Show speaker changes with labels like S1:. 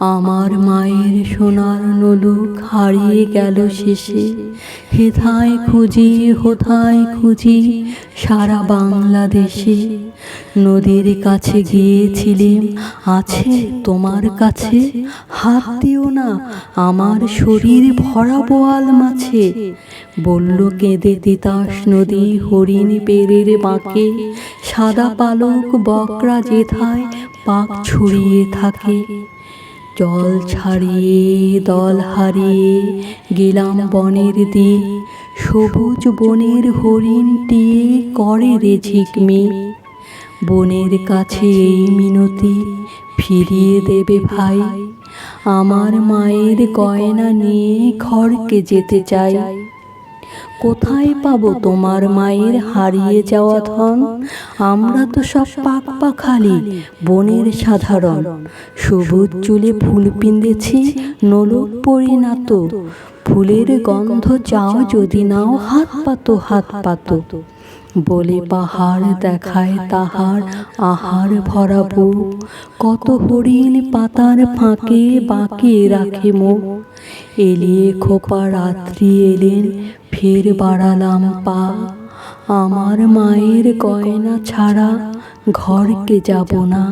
S1: আমার মায়ের সোনার নলুক হারিয়ে গেল শেষে। হেথায় খুঁজি হোথায় খুঁজি সারা বাংলাদেশে। নদীর কাছে গিয়েছিলেম, আছে তোমার কাছে। হাত দিও না, আমার শরীর ভরা বোয়াল মাছে। বলল, কেঁদে তিতাস নদী হরিণ পেরের বাঁকে। সাদা পালক বকরা যেথায় পাক ছড়িয়ে থাকে। জল ছাড়িয়ে দল হারিয়ে গেলাম বনের দি সবুজ বনের হরিণটি করে রে ঝিকমি বনের কাছে এই মিনতি ফিরিয়ে দেবে ভাই। আমার মায়ের গয়না নিয়ে ঘরকে যেতে চাই। কোথায় পাবো তোমার মায়ের হারিয়ে যাওয়া ধন? আমরা তো সব পাক পাখালি, বনের সাধারণ। সবুজ চুলে ফুল পিঁধেছি নলক পরিণাত। ফুলের গন্ধ চাও যদি নাও, হাত পাতো হাত পাতো। বলে পাহাড় দেখায় তাহার আহার ভরাবো কত হরিণ পাতার ফাঁকে বাঁকে রাখে মুখ। এলিয়ে খোপা রাত্রি এলেন ফের বাড়ালাম পা। আমার মায়ের গয়না ছাড়া ঘরকে যাব না।